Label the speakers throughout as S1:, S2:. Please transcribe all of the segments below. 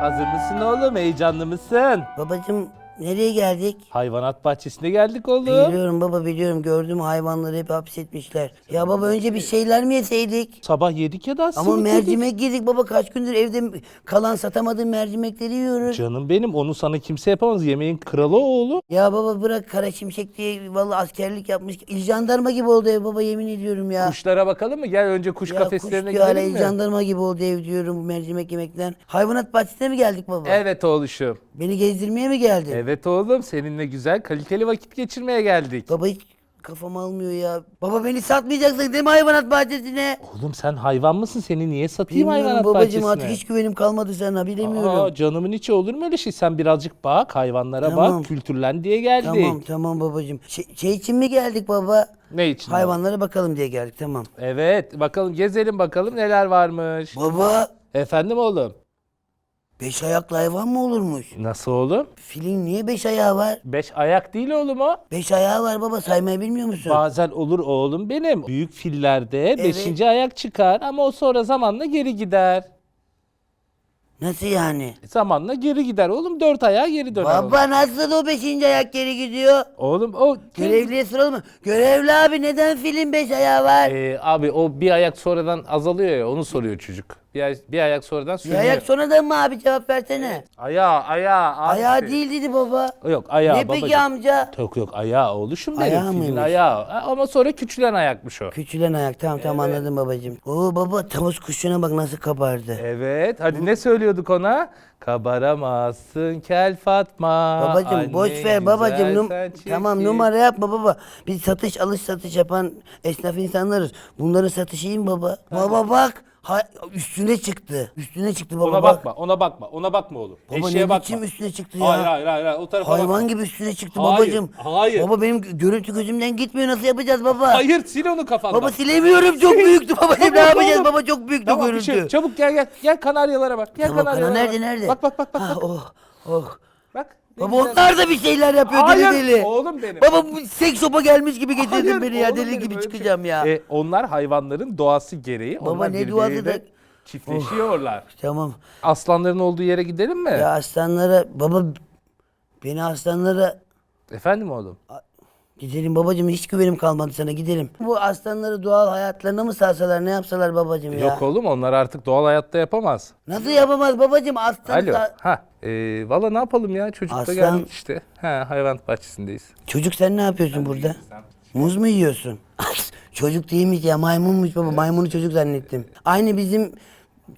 S1: Hazır mısın oğlum? Heyecanlı mısın?
S2: Babacım nereye geldik?
S1: Hayvanat bahçesine geldik oğlum.
S2: Biliyorum baba biliyorum gördüm hayvanları hep hapsetmişler. Ya baba önce bir şeyler mi yeseydik?
S1: Sabah yedik ya da
S2: Ama
S1: simit yedik.
S2: mercimek yedik baba kaç gündür evde kalan satamadığım mercimekleri yiyoruz.
S1: Canım benim onu sana kimse yapamaz. Yemeğin kralı o oğlum.
S2: Ya baba bırak kara şimşek diye vallahi askerlik yapmış. İl jandarma gibi oldu ev baba yemin ediyorum ya.
S1: Kuşlara bakalım mı? Gel önce kuş
S2: ya
S1: kafeslerine
S2: kuş diyor, hala
S1: gidelim
S2: il
S1: mi?
S2: jandarma gibi oldu ev diyorum bu mercimek yemekten. Hayvanat bahçesine mi geldik baba?
S1: Evet oğluşum.
S2: Beni gezdirmeye mi geldin?
S1: Evet oğlum seninle güzel kaliteli vakit geçirmeye geldik.
S2: Baba hiç kafam almıyor ya. Baba beni satmayacaksın değil mi hayvanat bahçesine?
S1: Oğlum sen hayvan mısın? Seni niye satayım
S2: Bilmiyorum
S1: hayvanat
S2: babacığım
S1: bahçesine?
S2: artık hiç güvenim kalmadı sana bilemiyorum.
S1: Aa, canımın içi olur mu öyle şey? Sen birazcık bak hayvanlara
S2: Tamam.
S1: bak kültürlen diye geldik.
S2: Tamam tamam babacığım. Şey, şey için mi geldik baba?
S1: Ne için?
S2: Hayvanlara bakalım diye geldik tamam.
S1: Evet bakalım gezelim bakalım neler varmış.
S2: Baba
S1: Efendim oğlum.
S2: Beş ayaklı hayvan mı olurmuş?
S1: Nasıl oğlum?
S2: Filin niye beş ayağı var?
S1: Beş ayak değil oğlum o.
S2: Beş ayağı var baba saymayı bilmiyor musun?
S1: Bazen olur oğlum benim. Büyük fillerde beşinci ayak çıkar ama o sonra zamanla geri gider.
S2: Nasıl yani?
S1: Zamanla geri gider oğlum. Dört ayağa geri döner. oğlum.
S2: Baba nasıl o beşinci ayak geri gidiyor?
S1: Oğlum o...
S2: Görevliye soralım mı? Görevli abi neden filin beş ayağı var?
S1: Ee, abi o bir ayak sonradan azalıyor ya onu soruyor çocuk. Bir, ay- bir ayak sonradan
S2: Bir
S1: sürünüyor.
S2: ayak sonradan mı abi cevap versene.
S1: Ayağı ayağı. abisi.
S2: Ayağı değil dedi baba.
S1: Yok ayağı
S2: ne
S1: babacığım.
S2: peki amca?
S1: Yok yok ayağı oğluşum benim.
S2: Ayağı
S1: Filin
S2: mıymış?
S1: ayağı. Ha, Ama sonra küçülen ayakmış o.
S2: Küçülen ayak tamam tamam anladım babacığım. Oo baba tavus kuşuna bak nasıl kabardı.
S1: Evet. Hadi ne söylüyorduk ona? Kabaramazsın kel Fatma.
S2: Babacım
S1: anne
S2: boş ver babacım.
S1: güzel
S2: Num-
S1: sen
S2: tamam
S1: çirkin.
S2: numara yapma baba. Biz satış alış satış yapan esnaf insanlarız. Bunların satışı iyi mi baba? Baba bak. Ha, üstüne çıktı. Üstüne çıktı baba
S1: Ona
S2: bak.
S1: bakma, ona bakma, ona bakma oğlum.
S2: Baba
S1: Eşeğe
S2: ne
S1: bakma.
S2: biçim üstüne çıktı ya?
S1: Hayır, hayır, hayır, hayır. O tarafa
S2: Hayvan
S1: bakma.
S2: gibi üstüne çıktı
S1: Hayır,
S2: babacım.
S1: hayır.
S2: Baba benim görüntü gözümden gitmiyor nasıl yapacağız baba?
S1: Hayır, sil onu kafandan.
S2: Baba silemiyorum çok büyüktü babacım ne
S1: Tamam
S2: yapacağız
S1: oğlum.
S2: baba çok büyüktü
S1: Tamam, bir
S2: görüntü.
S1: şey, çabuk gel gel. Gel kanaryalara bak. Gel
S2: Tamam kana
S1: kanaryalara
S2: nerede
S1: bak.
S2: nerede?
S1: Bak bak bak bak.
S2: Ha,
S1: bak.
S2: oh oh. Baba onlar da bir şeyler yapıyor
S1: Hayır,
S2: deli deli.
S1: oğlum benim.
S2: Baba bu seks sopa gelmiş gibi getirdin
S1: Hayır,
S2: beni ya
S1: oğlum
S2: deli
S1: benim,
S2: gibi
S1: öyle
S2: çıkacağım
S1: şey.
S2: ya.
S1: E, onlar hayvanların doğası gereği.
S2: Baba
S1: onlar
S2: ne duası da-
S1: Çiftleşiyorlar.
S2: Tamam.
S1: Aslanların olduğu yere gidelim mi?
S2: Ya aslanlara baba beni aslanlara
S1: Efendim oğlum?
S2: Gidelim babacığım hiç güvenim kalmadı sana gidelim. Bu aslanları doğal hayatlarına mı salsalar ne yapsalar babacığım ya?
S1: Yok oğlum onlar artık doğal hayatta yapamaz.
S2: Nasıl yapamaz babacığım aslan
S1: Alo.
S2: sa-
S1: Ha. E, Valla ne yapalım ya? Çocuk da
S2: Aslan-
S1: geldik işte. Ha, hayvan bahçesindeyiz.
S2: Çocuk sen ne yapıyorsun burada? Muz mu yiyorsun? çocuk değilmiş ya maymunmuş baba maymunu çocuk zannettim. Aynı bizim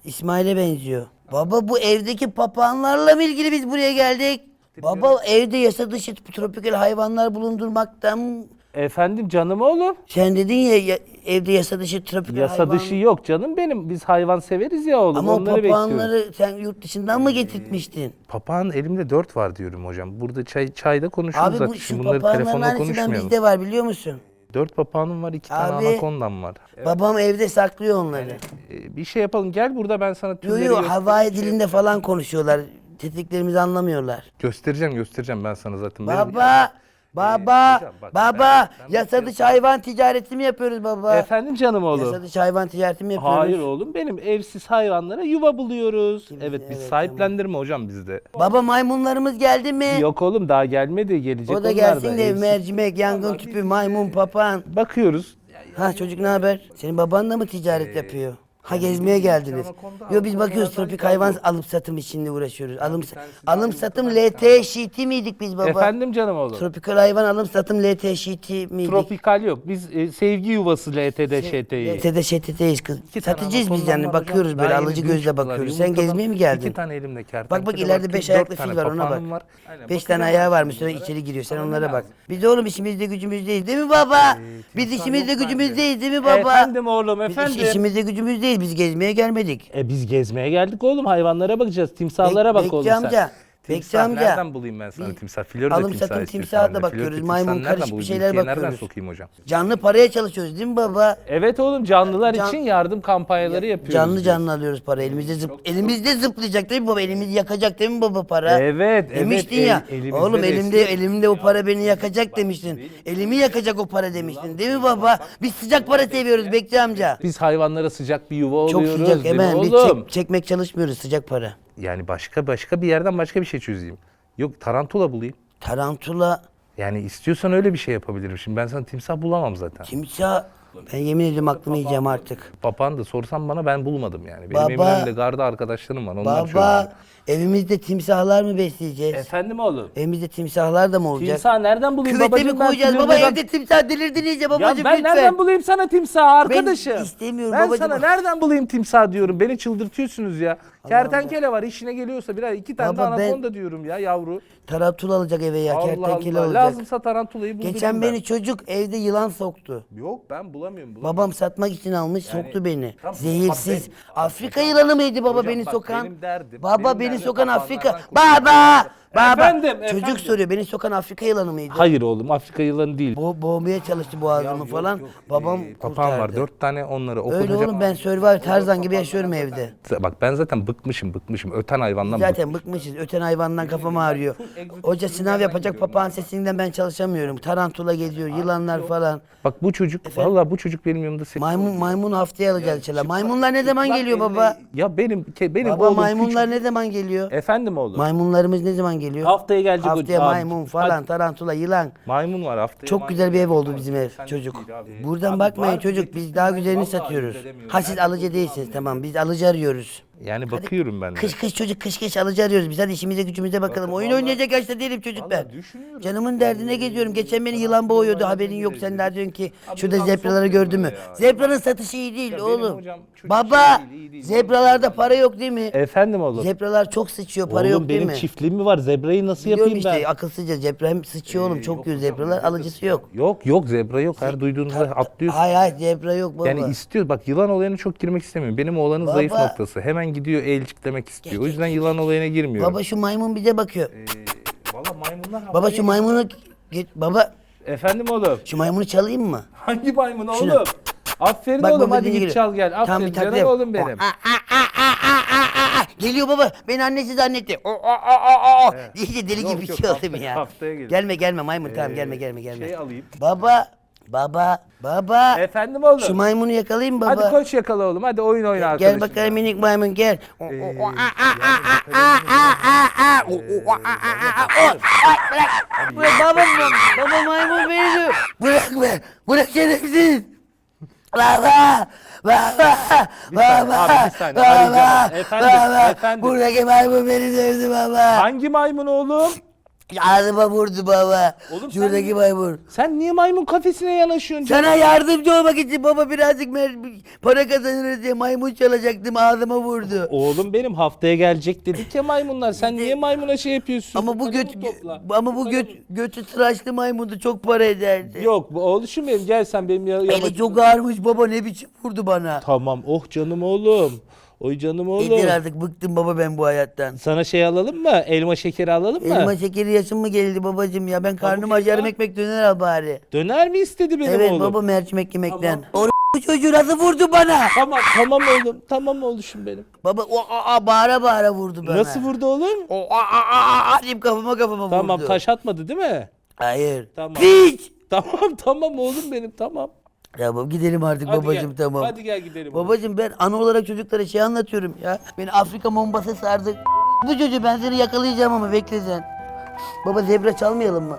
S2: İsmail'e benziyor. Baba bu evdeki papağanlarla mı ilgili biz buraya geldik? Baba evde yasa dışı tropikal hayvanlar bulundurmaktan
S1: Efendim canım oğlum.
S2: sen dedin ya, ya- evde yasa dışı tropikal
S1: Yasa
S2: hayvan.
S1: dışı yok canım benim. Biz hayvan severiz ya oğlum.
S2: Ama o
S1: Onları bekliyoruz.
S2: papağanları sen yurt dışından mı getirtmiştin?
S1: Papağan elimde dört var diyorum hocam. Burada çay çayda konuşuyoruz
S2: Abi
S1: zaten.
S2: bu şu
S1: Şimdi bunları
S2: papağanların
S1: telefonda konuşmayalım.
S2: bizde var biliyor musun?
S1: Dört papağanım var, iki tane
S2: Abi-
S1: anakondam var.
S2: Babam evde saklıyor onları.
S1: Ee, bir şey yapalım. Gel burada ben sana
S2: Yo
S1: tüyleri
S2: yo
S1: göster-
S2: Havai dilinde falan konuşuyorlar. Tetiklerimizi anlamıyorlar.
S1: göstereceğim, göstereceğim ben sana zaten. Benim-
S2: Baba, baba,
S1: hocam bak,
S2: baba.
S1: ben- ben
S2: yasa
S1: bakıyorum.
S2: dışı hayvan ticareti mi yapıyoruz baba?
S1: Efendim canım oğlum.
S2: Yasa dışı hayvan ticareti mi yapıyoruz?
S1: Hayır oğlum benim evsiz hayvanlara yuva buluyoruz. Evet biz
S2: evet,
S1: sahiplendirme hocam bizde.
S2: Baba maymunlarımız geldi mi?
S1: Yok oğlum daha gelmedi gelecek
S2: O da
S1: onlar
S2: gelsin de
S1: evsiz.
S2: mercimek, yangın tüpü, maymun, papağan.
S1: Bakıyoruz.
S2: Ha çocuk ne haber? Senin baban da mı ticaret yapıyor? Ha gezmeye geldiniz. Yo biz bakıyoruz tropik hayvan alıp satım içinde uğraşıyoruz. Alım alım satım LT şiti miydik biz baba?
S1: Efendim canım oğlum.
S2: Tropikal hayvan alım satım LT şiti miydik?
S1: Tropikal yok. Biz e, sevgi yuvası LTD ŞT'yi.
S2: LT'de şeteteyiz kız.
S1: İki tane
S2: Satıcıyız biz
S1: anakondan
S2: yani
S1: var
S2: bakıyoruz böyle
S1: Daha yeni
S2: alıcı gözle
S1: çıktılar.
S2: bakıyoruz. Sen
S1: Yumurtadan
S2: gezmeye mi geldin?
S1: İki tane elimde kertenkele
S2: Bak bak ileride beş
S1: dört
S2: ayaklı
S1: tane
S2: fil var ona bak.
S1: papağanım var. Aynen,
S2: Beş tane ayağı varmış sonra içeri giriyor. Sen onlara bak. Biz de oğlum işimizde gücümüzdeyiz değil mi baba? Biz işimizde gücümüzdeyiz değil mi baba?
S1: Efendim oğlum
S2: Biz
S1: efendim.
S2: iş- işimizde gücümüzdeyiz. Biz gezmeye gelmedik.
S1: E biz gezmeye geldik oğlum. Hayvanlara bakacağız. Timsahlara bak
S2: Bekçi
S1: oğlum sen.
S2: amca, Bekçi
S1: Timsah
S2: amca.
S1: nereden bulayım ben sana
S2: Biz
S1: timsah? Florida
S2: alım
S1: timsahı
S2: satım
S1: istiyorsun
S2: timsaha da bakıyoruz.
S1: Florida
S2: Maymun,
S1: timsahını
S2: karışık
S1: nereden
S2: bir
S1: bulayım?
S2: şeyler
S1: Ülkeye Nereden
S2: bakıyoruz.
S1: sokayım hocam?
S2: Canlı paraya çalışıyoruz değil mi baba?
S1: Evet oğlum canlılar
S2: Can-
S1: için yardım kampanyaları yapıyoruz.
S2: Canlı
S1: biz.
S2: canlı alıyoruz para. Elimizde zıp elimizde zıplayacak değil mi baba? Elimizi yakacak değil mi baba para?
S1: Evet, evet.
S2: Demiştin
S1: El-
S2: ya.
S1: elimizde
S2: oğlum
S1: de
S2: elimde
S1: eski-
S2: elimde o para beni yakacak demiştin. Elimi yakacak o para demiştin. Değil mi baba? Biz sıcak para seviyoruz Bekçi amca.
S1: Biz hayvanlara sıcak bir yuva
S2: Çok
S1: oluyoruz.
S2: sıcak
S1: değil mi
S2: hemen. Biz
S1: oğlum?
S2: çek- çekmek çalışmıyoruz sıcak para.
S1: Yani başka başka bir yerden başka bir şey çözeyim. Yok tarantula bulayım.
S2: Tarantula,
S1: Yani istiyorsan öyle bir şey yapabilirim. Şimdi ben sana timsah bulamam zaten.
S2: timsah. Ben yemin ediyorum aklımı yiyeceğim artık.
S1: Papağan da sorsan bana ben bulmadım yani. Benim
S2: Baba.
S1: Eminönü'nde garda arkadaşlarım var. Onlar çözüyor.
S2: Baba, evimizde timsahlar mı besleyeceğiz?
S1: Efendim oğlum.
S2: Evimizde timsahlar da mı olacak?
S1: Timsah nereden bulayım
S2: Küvete
S1: babacığım?
S2: mi
S1: Ben
S2: koyacağız? Baba
S1: bak-
S2: evde timsah delirdin iyice
S1: Ya
S2: babacığım
S1: ben
S2: lütfen.
S1: nereden bulayım sana timsah arkadaşım?
S2: istemiyorum
S1: ben
S2: babacığım.
S1: sana nereden bulayım timsah diyorum. Beni çıldırtıyorsunuz ya. Kertenkele var işine geliyorsa birer iki tane de
S2: Baba ben-
S1: anakonda diyorum ya yavru.
S2: Tarantula alacak eve ya,
S1: Allah
S2: kertenkele
S1: Allah.
S2: olacak.
S1: Lazımsa tarantulayı buldurayım
S2: Geçen
S1: ben.
S2: beni çocuk evde yılan soktu.
S1: Yok ben bulamıyorum. bulamıyorum.
S2: Babam satmak için almış soktu beni.
S1: Tamam,
S2: Zehirsiz.
S1: bak
S2: Afrika yılanı mıydı baba
S1: Hocam
S2: beni
S1: bak,
S2: sokan?
S1: benim derdim-
S2: baba
S1: benim
S2: beni
S1: derdim
S2: sokan Afrika.
S1: kurtulmak.
S2: Baba! Baba!
S1: Efendim,
S2: Çocuk
S1: efendim.
S2: soruyor beni sokan Afrika yılanı mıydı?
S1: Hayır oğlum Afrika yılanı değil.
S2: Bo boğmaya çalıştı boğazımı falan. Babam
S1: Ee, papağan var
S2: kurtardı.
S1: dört tane onları
S2: Öyle
S1: okutacağım.
S2: oğlum ben Survivor Tarzan gibi yaşıyorum evde.
S1: Bak ben zaten bıkmışım bıkmışım. Öten hayvandan
S2: Zaten bıkmışız. Öten hayvandan kafam ağrıyor. Hoca sınav yapacak papağan sesinden ben çalışamıyorum. Tarantula geziyor, yılanlar falan.
S1: Bak bu çocuk vallahi bu çocuk benim yanımda sekiz-
S2: Maymun maymun haftaya alacağız inşallah. Maymunlar ne zaman geliyor baba?
S1: Ya benim ke- benim
S2: Baba
S1: oğlum
S2: maymunlar
S1: küçük-
S2: ne zaman geliyor?
S1: Efendim oğlum.
S2: Maymunlarımız ne zaman geliyor?
S1: Haftaya gelecek
S2: Haftaya
S1: hocam.
S2: maymun falan,
S1: Hadi.
S2: tarantula, yılan.
S1: Maymun var haftaya.
S2: Çok
S1: maymun
S2: güzel bir ev
S1: var.
S2: oldu bizim ev
S1: Sen
S2: çocuk.
S1: değil abi.
S2: Buradan
S1: Abi
S2: bakmayın
S1: var,
S2: çocuk biz daha güzelini
S1: Vallahi
S2: satıyoruz. Ha siz alıcı değilsiniz tamam biz alıcı arıyoruz.
S1: Yani bakıyorum ben de.
S2: Kış kış çocuk kış kış alıcı arıyoruz. Biz hadi işimize gücümüze bakalım. Oyun oynayacak yaşta değilim çocuk ben.
S1: Vallahi düşünüyorum.
S2: Canımın derdine geziyorum. Geçen beni yılan boğuyordu. Haberin yok. Sen daha diyorsun ki şurada
S1: yılan
S2: zebraları
S1: sokmuyor
S2: gördün mü?
S1: ya.
S2: Zebranın satışı iyi değil
S1: Ya benim
S2: oğlum.
S1: hocam çocuk
S2: Baba
S1: şey değil, iyi değil.
S2: zebralarda para yok değil mi?
S1: Efendim oğlum.
S2: Zebralar çok sıçıyor para
S1: oğlum
S2: yok değil
S1: benim
S2: mi?
S1: çiftliğim mi var? Zebrayı nasıl
S2: Biliyorum
S1: yapayım
S2: işte
S1: ben?
S2: akılsızca zebra hem sıçıyor oğlum çok diyor zebralar alıcısı yok.
S1: Yok yok zebra yok. Her duyduğunuzda atlıyorsun.
S2: Hay hay zebra yok baba.
S1: Yani istiyor bak yılan olayına çok girmek istemiyorum. Benim oğlanın zayıf
S2: Baba.
S1: noktası. Hemen gidiyor elciklemek istiyor. O yüzden yılan olayına girmiyorum.
S2: Baba şu maymun bize bakıyor.
S1: Ee, Valla maymunlar
S2: Baba şu maymunu Git- baba
S1: Efendim oğlum.
S2: şu maymunu çalayım mı?
S1: Hangi maymun oğlum?
S2: Şunu.
S1: Aferin
S2: Bak
S1: oğlum hadi git
S2: göre.
S1: çal gel.
S2: Tamam,
S1: Aferin
S2: bir
S1: canım oğlum benim.
S2: Aa, aa, aa, aa, aa, aa. Geliyor baba. Beni annesi zannetti. O, o, o, o, o. Diye deli
S1: Yok,
S2: gibi bir
S1: yok,
S2: şey oldu
S1: haftaya-
S2: ya.
S1: haftaya.
S2: Gelme gelme maymun tamam
S1: Ee,
S2: gelme gelme gelme.
S1: Şey alayım.
S2: Baba baba baba.
S1: Efendim oğlum.
S2: Şu maymunu yakalayayım baba.
S1: Hadi koş yakala oğlum. Hadi oyun oyna
S2: Gel
S1: arkadaşım.
S2: bakalım minik maymun gel. O, o, o, aa, aa, aa, aa, aa, aa. O, o, aa, aa, aa, aa. O, Bırak. Bırak baba baba maymun beni diyor. Bırak be. Bırak şerefsiz. Baba! Baba! Baba!
S1: abi, bir saniye,
S2: Baba!
S1: arayacağım. Efendim,
S2: Baba!
S1: efendim.
S2: Buradaki maymun beni dövdü baba.
S1: Hangi maymun oğlum?
S2: Ağzıma vurdu baba.
S1: Oğlum sen
S2: Şuradaki maymun.
S1: Sen niye maymun kafesine yanaşıyorsun? canım?
S2: Sana yardımcı olmak için baba birazcık mer- para kazanırız diye maymun çalacaktım ağzıma vurdu.
S1: Oğlum benim haftaya gelecek dedik ya maymunlar. Sen niye maymuna şey yapıyorsun?
S2: Ama bu
S1: Paranı
S2: göt
S1: topla.
S2: ama bu göt götü tıraşlı maymundu çok para ederdi.
S1: Yok bu oğluşum benim gel sen benim ya-
S2: Eli çok ağırmış baba ne biçim vurdu bana.
S1: Tamam oh canım oğlum. Oy canım oğlum.
S2: Yeter artık bıktım baba ben bu hayattan.
S1: Sana şey alalım mı? Elma şekeri alalım mı?
S2: Elma şekeri yaşım mı geldi babacım ya ben karnım aç yarım ekmek döner al bari.
S1: Döner mi istedi benim
S2: evet
S1: oğlum?
S2: baba mercimek yemekten. O bu çocuğu nasıl vurdu bana?
S1: Tamam tamam oğlum. Tamam oğluşum benim.
S2: Baba o a, a, bağıra bağıra vurdu bana.
S1: Nasıl vurdu oğlum?
S2: O a a a a deyip kafama kafama
S1: Tamam
S2: vurdu.
S1: taş atmadı değil mi?
S2: Hayır.
S1: Tamam.
S2: Piç.
S1: Tamam tamam oğlum benim tamam.
S2: Tamam gidelim artık
S1: Hadi
S2: babacım
S1: gel.
S2: tamam.
S1: Hadi gel gidelim.
S2: Babacım ben ana olarak çocuklara şey anlatıyorum ya. Beni Afrika mombası sardı. Bu çocuğu ben seni yakalayacağım ama bekle sen. Baba zebra çalmayalım mı?